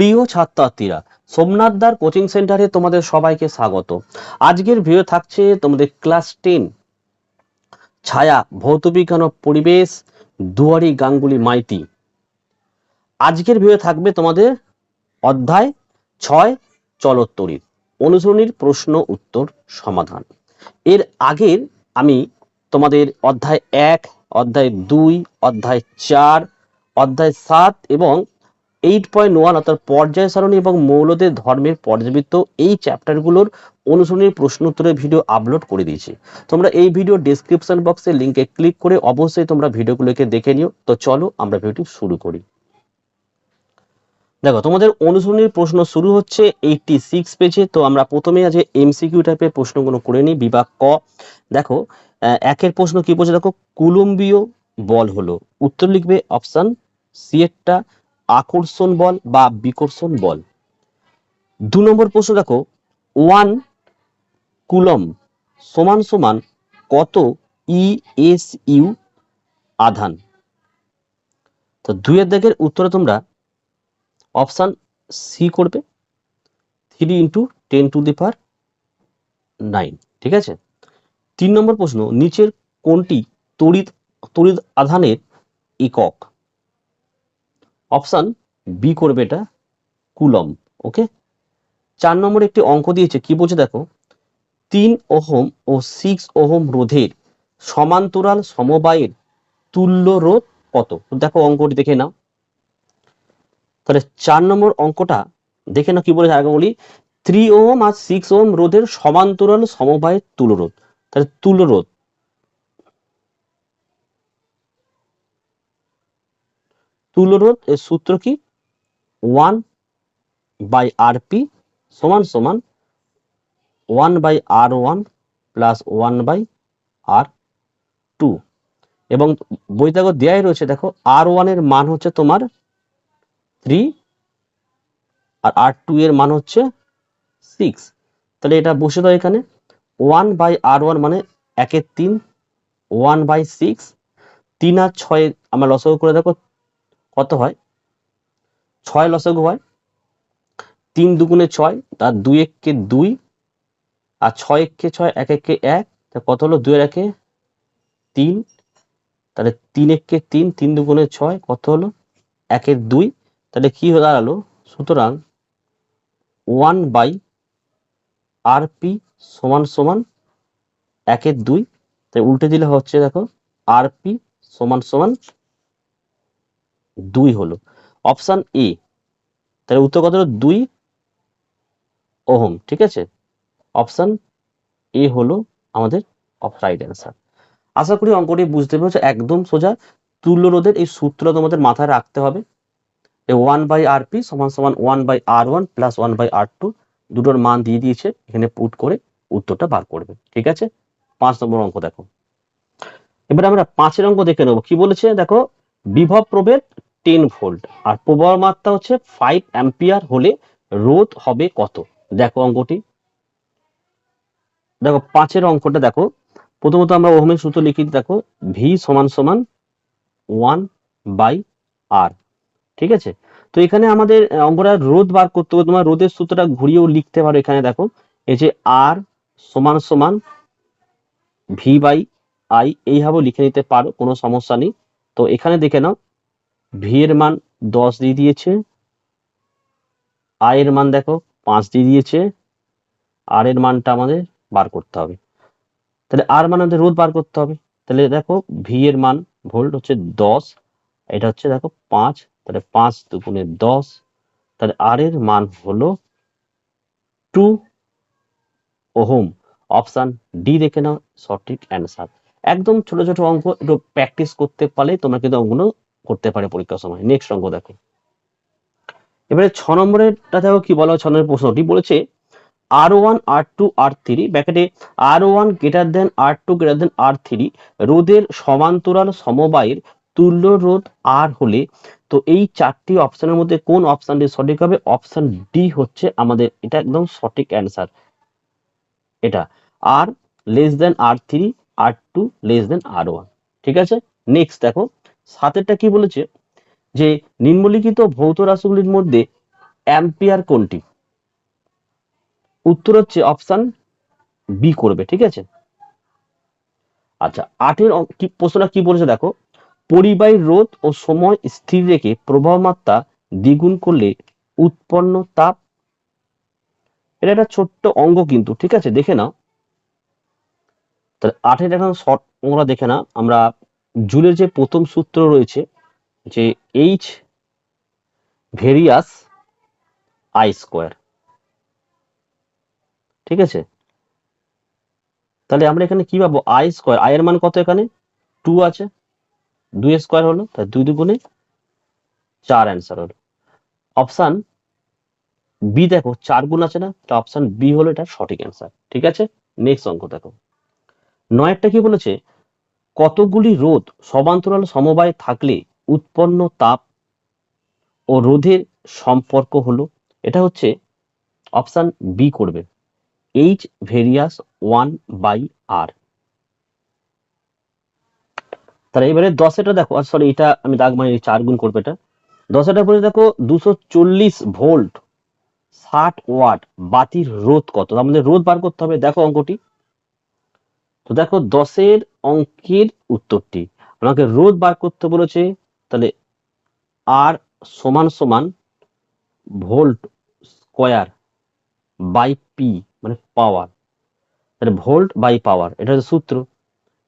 প্রিয় ছাত্রছাত্রীরা, সোমনাথ দার কোচিং সেন্টারে তোমাদের সবাইকে স্বাগত। আজকের ভিডিও থাকছে তোমাদের ক্লাস টেন। ছায়া ভৌতবিজ্ঞান ও পরিবেশ, দুয়ারি গাঙ্গুলি মাইতি। আজকের ভিডিও থাকবে তোমাদের অধ্যায় ছয় চলোত্তরীর, অনুসরণীর প্রশ্ন উত্তর সমাধান। এর আগের আমি তোমাদের অধ্যায় এক, অধ্যায় দুই, অধ্যায় চার, অধ্যায় সাত এবং এইট পয়েন্ট ওয়ান অর্থাৎ পর্যায় সারণী এবং মৌলদের ধর্মের পর্যাবৃত্ত এই চ্যাপ্টারগুলোর অনুসরণীর প্রশ্ন উত্তরের ভিডিও আপলোড করে দিয়েছি। তোমরা এই ভিডিও ডেসক্রিপশন বক্সে লিঙ্কে ক্লিক করে অবশ্যই তোমরা ভিডিওগুলোকে দেখে নিও। তো চলো আমরা ভিডিওটি শুরু করি। দেখো, তোমাদের অনুসরণীর প্রশ্ন শুরু হচ্ছে এইটটি সিক্স পেজে। তো আমরা প্রথমে আজ এমসিকিউ টাইপের প্রশ্নগুলো করে নিই। বিভাগ ক। দেখো একের প্রশ্ন কি বলছে? দেখো, কুলম্বীয় বল হলো। উত্তর লিখবে অপশান সি আকর্ষণ বল বা বিকর্ষণ বল। দু নম্বর প্রশ্ন দেখো ওয়ান কুলম সমান সমান কত ই এস ইউ আধান? তো দুইয়ের দাগের উত্তরে তোমরা অপশান সি করবে three into ten to the power nine ঠিক আছে? তিন নম্বর প্রশ্ন, নিচের কোনটি তড়িৎ তড়িৎ আধানের একক? অপশান বি করবে এটা কুলম ওকে চার নম্বরে একটি অঙ্ক দিয়েছে, কি বলছে দেখো? তিন ওহম ও সিক্স ওহম রোধের সমান্তরাল সমবায়ের তুল্য রোধ কত? দেখো অঙ্কটি দেখে নাও। তাহলে চার নম্বর অঙ্কটা দেখে নাও কি বলেছে, আগে বলি থ্রি ওহম আর সিক্স ওহম রোধের সমান্তরাল সমবায়ের তুল্য রোধ। তাহলে তুল্য রোধ তুল্য রোধ এর সূত্র কি? ওয়ান বাই আর পি সমান সমান one by R one plus one by R two এবং বইতে দেয়াই রয়েছে, দেখো আর ওয়ানের মান হচ্ছে তোমার থ্রি আর আর টু এর মান হচ্ছে সিক্স তাহলে এটা বসে দাও এখানে। ওয়ান বাই আর ওয়ান মানে একের তিন ওয়ান বাই সিক্স তিন আর ছয় আমরা লসগু করে দেখো কত হয়? ছয় লসগু হয়। তিন দুগুণে ছয়, তার দুই এককে দুই, আর ছয় এককে ছয়, এক এককে এক, তা কত হলো? দুয়ের একে তিন, তাহলে তিন এককে তিন তিন দুগুণে ছয়, কত হলো? একের দুই, তাহলে কি দাঁড়াল? সুতরাং ওয়ান বাই আর পি সমান সমান একের দুই, তাই উল্টে দিলে হচ্ছে দেখো, আর পি সমান সমান দুই হলো। অপশান এ তাহলে উত্তর কত হলো? দুই ওহম, ঠিক আছে? অপশান এ হলো আমাদের রাইট অ্যান্সার আশা করি অঙ্কটি বুঝতে পেরেছ, একদম সোজা। তুল্য রোধের এই সূত্র তোমাদের মাথায় রাখতে হবে। ওয়ান বাই আর পি সমান সমান one by R one plus one by R two দুটোর মান দিয়ে দিয়েছে, এখানে পুট করে উত্তরটা বার করবে, ঠিক আছে? পাঁচ নম্বর অঙ্ক দেখো। এবার আমরা পাঁচের অঙ্ক দেখে নেব। কি বলেছে? দেখো, বিভব প্রভেদ টেন ভোল্ট আর প্রবাহ মাত্রা হচ্ছে ফাইভ অ্যাম্পিয়ার হলে রোধ হবে কত? দেখো অঙ্কটি। দেখো পাঁচের অঙ্কটা দেখো। প্রথমত আমরা ওহমের সূত্র লিখি, দেখো ভি সমান সমান ওয়ান বাই আর ঠিক আছে? তো এখানে আমাদের অঙ্কটা রোধ বার করতে হবে। তোমার রোধের সূত্রটা ঘুরিয়েও লিখতে পারো এখানে, দেখো। এই যে আর সমান সমান ভি বাই আই এইভাবেও লিখে নিতে পারো, কোনো সমস্যা নেই। তো এখানে দেখে নাও। ভি এর মান দশ দিয়ে দিয়েছে আই এর মান দেখো পাঁচ দিয়ে দিয়েছে আর এর মানটা আমাদের বার করতে হবে। তাহলে আর মান আমাদের রোধ বার করতে হবে। তাহলে দেখো ভি এর মান ভোল্ট হচ্ছে দশ, এটা হচ্ছে দেখো পাঁচ, তাহলে পাঁচ দুগুণে দশ, তাহলে আর এর মান হলো টু ওহম। অপশান ডি দেখে নাও, সঠিক অ্যান্সার। একদম ছোট ছোট অঙ্ক, একটু প্র্যাকটিস করতে পারলে তোমরা কিন্তু অঙ্কগুলো করতে পারে পরীক্ষার সময়। নেক্সট অঙ্ক দেখো। এবারে ছ নম্বরেরটা দেখো কি বলা হয় ছ নম্বরের প্রশ্নটি বলেছে R one R two R three ব্যাকেটে R one greater than R two greater than R three রোধের সমান্তরাল সমবায়ের তুল্য রোধ আর হলে, তো এই চারটি অপশনের মধ্যে কোন অপশনটি সঠিক হবে? অপশন ডি হচ্ছে আমাদের, এটা একদম সঠিক অ্যান্সার এটা R less than R three R two less than R one ঠিক আছে? নেক্সট দেখো। সাতেরটা কি বলেছে? যে নিম্নলিখিত ভৌত রাশিগুলির মধ্যে অ্যাম্পিয়ার কোনটি? উত্তর হচ্ছে অপশন বি করবে, ঠিক আছে? আচ্ছা আটের প্রশ্নটা কি বলেছে দেখো? পরিবাহী রোধ ও সময় স্থির রেখে প্রবাহ মাত্রা দ্বিগুণ করলে উৎপন্ন তাপ। এটা একটা ছোট্ট অঙ্গ কিন্তু, ঠিক আছে? দেখে নাও। আটের এখন শর্ট অঙ্কটা দেখে না আমরা জুলের যে প্রথম সূত্র রয়েছে যে এইচ ভেরিয়াস আই স্কোয়ার ঠিক আছে? তাহলে আমরা এখানে কি পাবো? আই স্কোয়ার আই এর মান কত এখানে? টু আছে। দুই স্কোয়ার হলো, তাই দুই দুগুণে চার অ্যান্সার হলো। অপশান বি দেখো, চার গুণ আছে না? তো অপশান বি হলো এটা সঠিক অ্যান্সার ঠিক আছে? নেক্সট অঙ্ক দেখো। নয়েরটা কি বলেছে? কতগুলি রোধ সমান্তরাল সমবায় থাকলে উৎপন্ন তাপ ও রোধের সম্পর্ক হলো? এটা হচ্ছে অপশান বি করবে। H various one by R তাহলে এবারে দশেটা দেখো সরি এটা আমি দাগ মানে চার গুণ করবে এটা। দশেটা বলে দেখো, দুশো চল্লিশ ভোল্ট ষাট ওয়াট বাতির রোধ কত? আমাদের রোধ বার করতে হবে, দেখো অঙ্কটি। তো দেখো দশের অঙ্কের উত্তরটি। আমাকে রোধ বার করতে বলেছে, তাহলে আর সমান সমান ভোল্ট স্কোয়ার বাই পি মানে পাওয়ার। তাহলে ভোল্ট বাই পাওয়ার, এটা হচ্ছে সূত্র।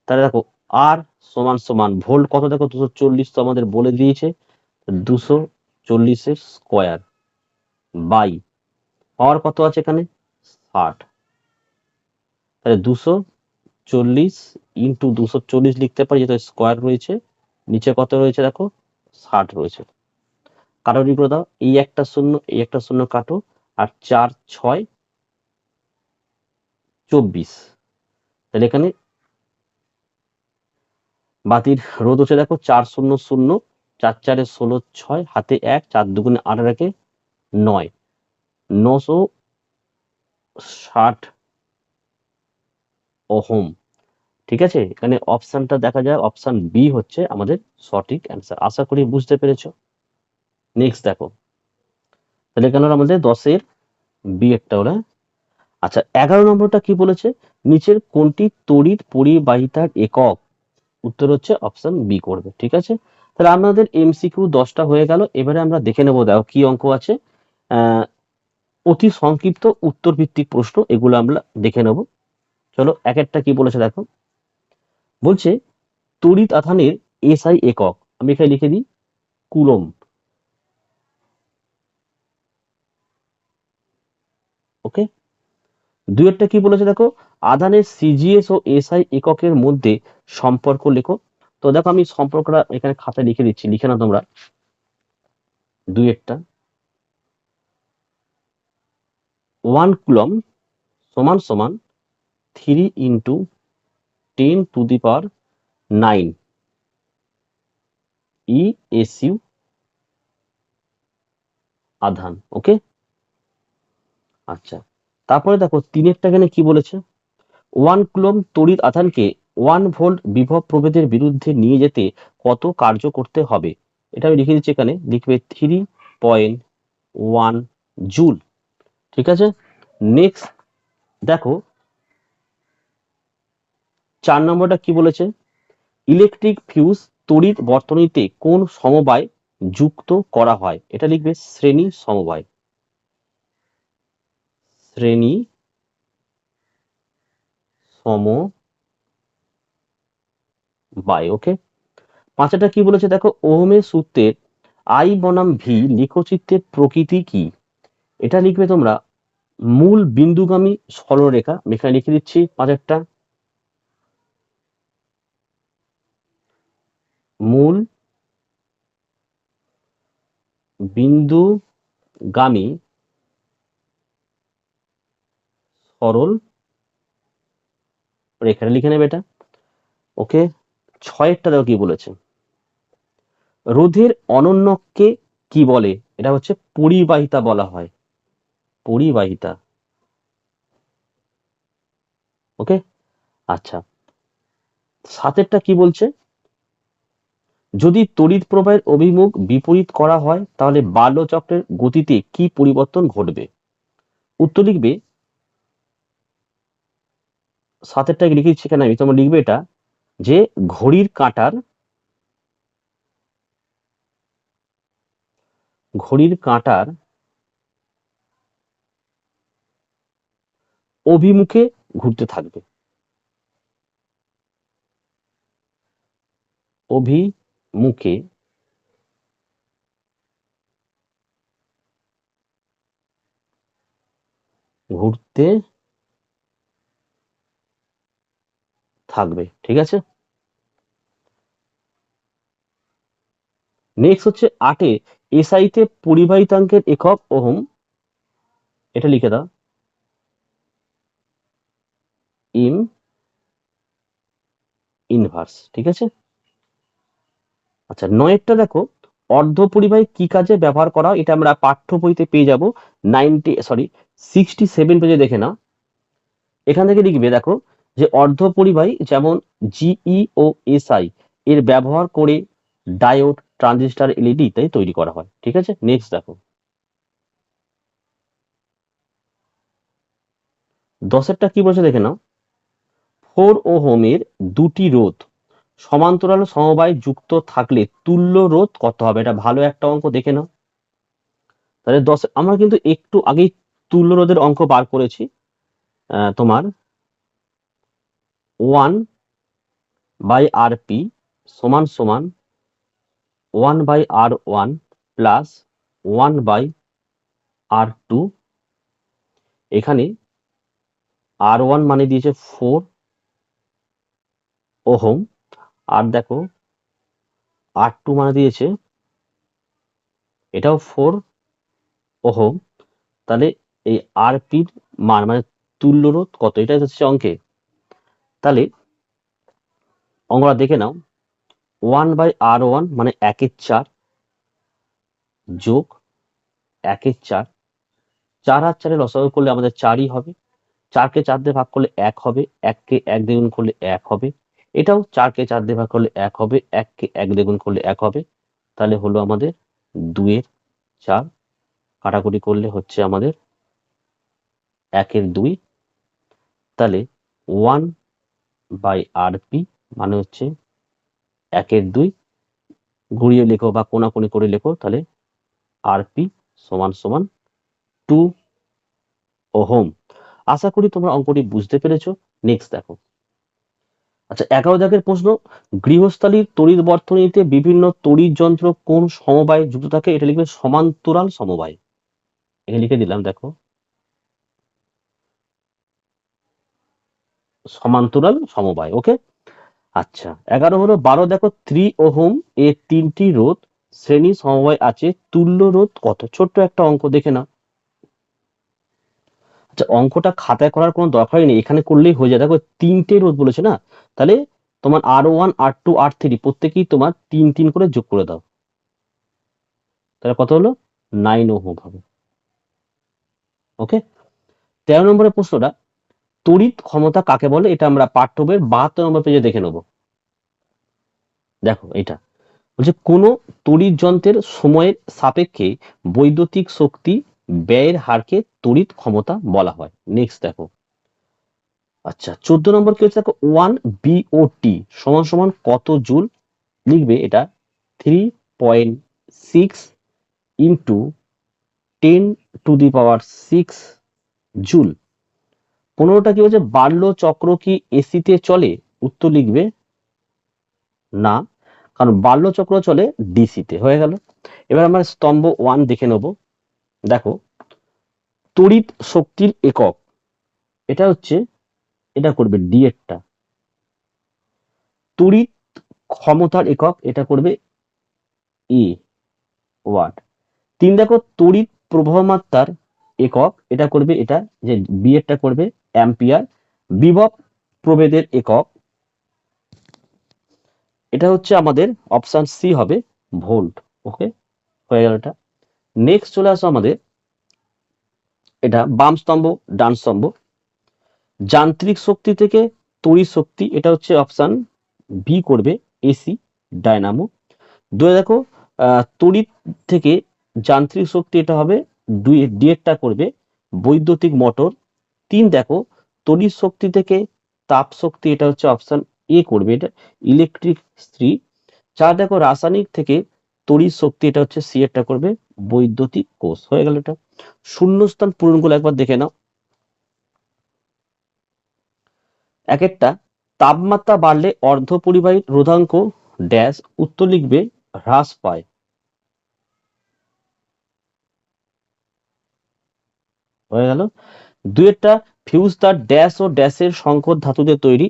তাহলে দেখো আর সমান সমান ভোল্ট কত দেখো? দুশো চল্লিশ তো আমাদের বলে দিয়েছে, দুশো চল্লিশের স্কোয়ার বাই। পাওয়ার কত আছে এখানে? ষাট। তাহলে দুশো চল্লিশ ইন্টু দুশো চল্লিশ লিখতে পারি যেহেতু স্কোয়ার রয়েছে। নিচে কত রয়েছে দেখো? ষাট রয়েছে। কাটোরি করে দাও এই একটা শূন্য, এই একটা শূন্য কাটো, আর চার ছয় চব্বিশ। তাহলে এখানে বাতির রোদ হচ্ছে দেখো, চার শূন্য শূন্য, চার চারে ষোলো ছয়, হাতে এক, চার দুগুণে আট রেখে নয়। নশো ষাট ওহম ঠিক আছে? এখানে অপশনটা দেখা যায় অপশন বি হচ্ছে আমাদের সঠিক অ্যান্সার আশা করি বুঝতে পেরেছ? নেক্সট দেখো। তাহলে হলো আমাদের দশের বি একটা হলো হ্যাঁ? আচ্ছা এগারো নম্বরটা কি বলেছে? নিচের কোনটি তড়িৎ পরিবাহিতার একক? উত্তর হচ্ছে অপশন বি করবে। ঠিক আছে? তাহলে আমাদের এমসিকিউ দশটা হয়ে গেল। এবারে আমরা দেখে নেব, দেখো কি অঙ্ক আছে। অতি সংক্ষিপ্ত উত্তর ভিত্তিক প্রশ্ন, এগুলো আমরা দেখে নেব। চলো এক একটা কি বলেছে দেখো। বলছে, তড়িৎ আধানের এসআই একক, আমি এখানে লিখে দিই কুলম ওকে? দুই একটা কি বলেছে দেখো, আধানের সিজিএস ও এসআই এককের মধ্যে সম্পর্ক লেখো। তো দেখো আমি সম্পর্কটা এখানে খাতায় লিখে দিচ্ছি, লিখে না তোমরা। দুই একটা। ওয়ান কুলম সমান সমান three into ten to the power nine E SU আধান ওকে আচ্ছা তারপরে দেখো তিনেরটা এখানে কি বলেছে? ওয়ান কুলম তড়িৎ আধানকে ওয়ান ভোল্ট বিভব প্রভেদের বিরুদ্ধে নিয়ে যেতে কত কার্য করতে হবে? এটা আমি লিখে দিচ্ছি এখানে, লিখবে থ্রি পয়েন্ট ওয়ান জুল ঠিক আছে? নেক্সট দেখো চার নম্বরটা কি বলেছে? ইলেকট্রিক ফিউজ তড়িৎ বর্তনীতে কোন সমবায় যুক্ত করা হয়? এটা লিখবে শ্রেণি সমবায়। শ্রেণি সমবায়, ওকে? পাঁচটা কি বলেছে দেখো? ওহমের সূত্রের আই বনাম ভি লিখচিত্রের প্রকৃতি কি? এটা লিখবে তোমরা মূল বিন্দুগামী সরলরেখা। এখানে লিখে দিচ্ছি পাঁচেরটা। মূল বিন্দুগামী সরল রেখাটা লিখে নেবে এটা। ওকে, ছয়েরটা দেখো কি বলেছে। রোধের অনন্যকে কি বলে? এটা হচ্ছে পরিবাহিতা বলা হয়। পরিবাহিতা। ওকে আচ্ছা। সাতেরটা কি বলছে? যদি তড়িৎ প্রবাহের অভিমুখ বিপরীত করা হয়, তাহলে বাল্য চক্রের গতিতে কি পরিবর্তন ঘটবে? উত্তর লিখবে সাতেরটাকে লিখে দিচ্ছি এখানে আমি, তোমরা লিখবে এটা, যে ঘড়ির কাঁটার ঘড়ির কাঁটার অভিমুখে ঘুরতে থাকবে। অভিমুখে ঘুরতে থাকবে, ঠিক আছে? নেক্সট হচ্ছে আটে এসআইতে পরিবাহিতাঙ্কের একক ওহম, এটা লিখে দাও। ইম ইনভার্স ঠিক আছে? আচ্ছা নয়েরটা দেখো, অর্ধ পরিবাহী কি কাজে ব্যবহার করা? এটা আমরা পাঠ্য বইতে পেয়ে যাব। নাইনটি সরি সিক্সটি সেভেন পেজে দেখে নাও। এখান থেকে লিখবে, দেখো, যে অর্ধ পরিবাহী যেমন জিই ও এসআই এর ব্যবহার করে ডায়োড, ট্রানজিস্টার এলইডি ইত্যাদি তৈরি করা হয়। ঠিক আছে? নেক্সট দেখো। দশেরটা কি বলছে দেখে নাও। ফোর ও হোমের দুটি রোধ। সমান্তরাল সমবায় যুক্ত থাকলে তুল্য রোধ কত হবে। এটা ভালো একটা অঙ্ক, দেখে নাও। তাহলে দশ, আমরা কিন্তু একটু আগেই তুল্য রোধের অঙ্ক বার করেছি। তোমার ওয়ান বাই আর পি সমান সমান one by R one plus one by R two. এখানে আর ওয়ান মানে দিয়েছে ফোর ওহম। আর দেখো, আর টু মানে দিয়েছে, এটাও ফোর ওহম তাহলে এই আর পির মান মানে তুল্য রোধ কত? এটা হচ্ছে অঙ্কে তাহলে অঙ্কটা দেখে নাও ওয়ান বাই আর ওয়ান মানে একের চার যোগ একের চার। চার আর চারে লসাগু করলে আমাদের চারই হবে। চারকে চার দিয়ে ভাগ করলে এক হবে, এককে এক দ্বিগুণ করলে এক হবে। এটাও চারকে চার দিয়ে ভাগ করলে এক হবে, এককে এক দ্বিগুণ করলে এক হবে। তাহলে হলো আমাদের দুইয়ের চার। কাটাকুটি করলে হচ্ছে আমাদের একের দুই। তাহলে ওয়ান বাই আর পি মানে হচ্ছে একের দুই। ঘুরিয়ে লেখো বা কোনাকুনি করে লেখো, তাহলে আর পি সমান সমান টু ওহম। আশা করি তোমরা অঙ্কটি বুঝতে পেরেছ। নেক্সট দেখো। আচ্ছা এগারো দাগের প্রশ্ন, গৃহস্থালীর তড়িৎ বর্তনীতে বিভিন্ন তড়িৎ যন্ত্র কোন সমবায় যুক্ত থাকে? এটা লিখবে সমান্তরাল সমবায়। এখানে লিখে দিলাম, দেখো। সমান্তরাল সমবায়, ওকে? আচ্ছা এগারো হলো বারো, দেখো, ত্রি ওহম, এর তিনটি রোধ, শ্রেণি সমবায় আছে, তুল্য রোধ কত? ছোট্ট একটা অঙ্ক দেখে না আচ্ছা অঙ্কটা খাতায় করার কোনো দরকারই নেই। এখানে করলেই হয়ে যায়। দেখো, তিনটে রোধ বলেছে না? তাহলে তোমার R one R two R three প্রত্যেকেই তোমার তিন তিন করে যোগ করে দাও। তাহলে কত হলো? নাইন ওহম হবে। ওকে তেরো নম্বরের প্রশ্নটা, তড়িৎ ক্ষমতা কাকে বলে? এটা আমরা পাঠ্য বইয়ের বাহাত্তর নম্বর পেজে দেখে নেব। দেখো এটা বলছে, কোনো তড়িৎ যন্ত্রের সময়ের সাপেক্ষে বৈদ্যুতিক শক্তি ব্যয়ের হারকে তড়িৎ ক্ষমতা বলা হয়। নেক্সট দেখো। আচ্ছা চোদ্দ নম্বর কি হচ্ছে? দেখো ওয়ান বিওটি সমান সমান কত জুল? লিখবে এটা three point six into ten to the power six joule. পনেরোটা কি বলছে বার্লো চক্র কি এসিতে চলে? উত্তর লিখবে না, কারণ বাল্য চক্র চলে ডিসিতে হয়ে গেল। এবার আমরা স্তম্ভ ওয়ান দেখে নেব। দেখো, তড়িৎ শক্তির একক। এটা হচ্ছে, এটা করবে ডি এরটা তড়িৎ ক্ষমতার একক, এটা করবে এ ওয়াট তিন দেখো, তড়িৎ প্রবাহ মাত্রার একক, এটা করবে এটা, যে বি এরটা করবে অ্যাম্পিয়ার। বিভব প্রভেদের একক। এটা হচ্ছে আমাদের অপশন সি হবে ভোল্ট ওকে হয়ে গেল এটা। নেক্সট চলে আসো আমাদের। এটা বাম স্তম্ভ, ডান স্তম্ভ। যান্ত্রিক শক্তি থেকে তড়িৎ শক্তি, এটা হচ্ছে অপশন বি করবে এসি ডায়নামো দুই দেখো তড়িৎ থেকে যান্ত্রিক শক্তি এটা হবে দুই ডিএটটা করবে, বৈদ্যুতিক মোটর তিন দেখো, তড়িৎ শক্তি থেকে তাপ শক্তি, এটা হচ্ছে অপশন এ করবে, এটা ইলেকট্রিক স্ত্রী চার দেখো, রাসায়নিক থেকে তড়িৎ শক্তি, এটা হচ্ছে সি এরটা করবে। বৈদ্যুতিক কোষ, হয়ে গেল এটা। শূন্যস্থান পূরণগুলো একবার দেখে নাও। এক একটা, তাপমাত্রা বাড়লে অর্ধপরিবাহী রোধাঙ্ক ড্যাশ উত্তর লিখবে, হ্রাস পায়। হয়ে গেল। দুয়েরটা ফিউজ তার ড্যাশ ও ড্যাশের সংকর ধাতুতে তৈরি।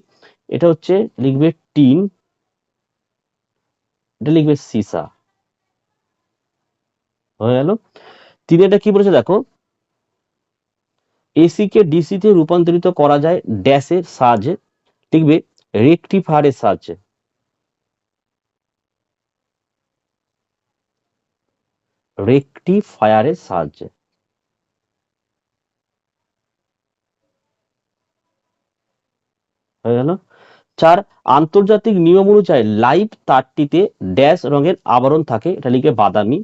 এটা হচ্ছে লিখবে টিন, এটা লিখবে সিসা। হয়ে গেল। তিনেরটা কি বলেছে দেখো? এসি কে ডিসি তে রূপান্তরিত করা যায় ড্যাশের সাহায্যে, লিখবে রেকটিফায়ারের সাহায্যে। রেকটিফায়ারের সাহায্যে। হয়ে গেল। চার, আন্তর্জাতিক নিয়ম অনুযায়ী লাইভ তারটিতে ড্যাশ রঙের আবরণ থাকে, এটা লিখে বাদামি।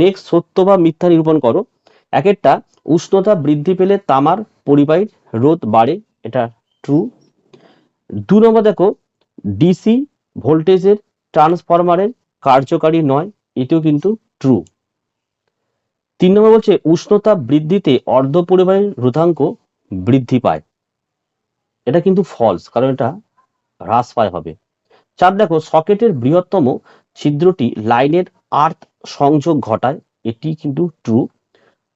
নেক্সট সত্য বা মিথ্যা নিরূপণ করো। এক একটা, উষ্ণতা বৃদ্ধি পেলে তামার পরিবাহীর রোধ বাড়ে, এটা ট্রু দু নম্বর দেখো ডিসি ভোল্টেজের ট্রান্সফরমারের কার্যকারী নয়, এটিও কিন্তু ট্রু তিন নম্বর বলছে, উষ্ণতা বৃদ্ধিতে অর্ধ পরিবাহীর রোধাঙ্ক বৃদ্ধি পায়। এটা কিন্তু ফলস কারণ এটা হ্রাস পায় হবে। চার দেখো, সকেটের বৃহত্তম ছিদ্রটি লাইনের আর্থ সংযোগ ঘটায়, এটি কিন্তু ট্রু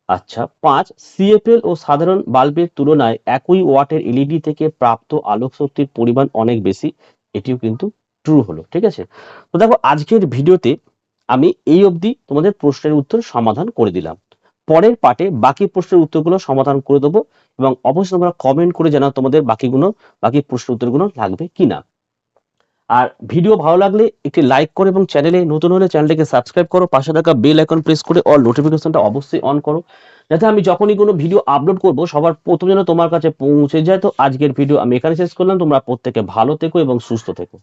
আচ্ছা পাঁচ সিএফএল ও সাধারণ বাল্বের তুলনায় একই ওয়াটের এলইডি থেকে প্রাপ্ত আলোক শক্তির পরিমাণ অনেক বেশি, এটিও কিন্তু ট্রু হলো, ঠিক আছে? তো দেখো, আজকের ভিডিওতে আমি এই অবধি তোমাদের প্রশ্নের উত্তর সমাধান করে দিলাম। পরের পার্টে বাকি প্রশ্নের উত্তরগুলো সমাধান করে দেবো এবং অবশ্যই তোমরা কমেন্ট করে জানাও তোমাদের বাকিগুলো, বাকি প্রশ্নের উত্তরগুলো লাগবে কিনা। আর ভিডিও ভালো লাগলে একটি লাইক করো এবং চ্যানেলে নতুন হলে চ্যানেলটিকে সাবস্ক্রাইব করো, পাশে থাকা বেল আইকন প্রেস করে অল নোটিফিকেশনটা অবশ্যই অন করো, যাতে আমি যখনই কোনো ভিডিও আপলোড করব, সবার প্রথম যেন তোমার কাছে পৌঁছে যায়। তো আজকের ভিডিও আমি এখানে শেষ করলাম, তোমরা প্রত্যেকে ভালো থেকো এবং সুস্থ থেকো।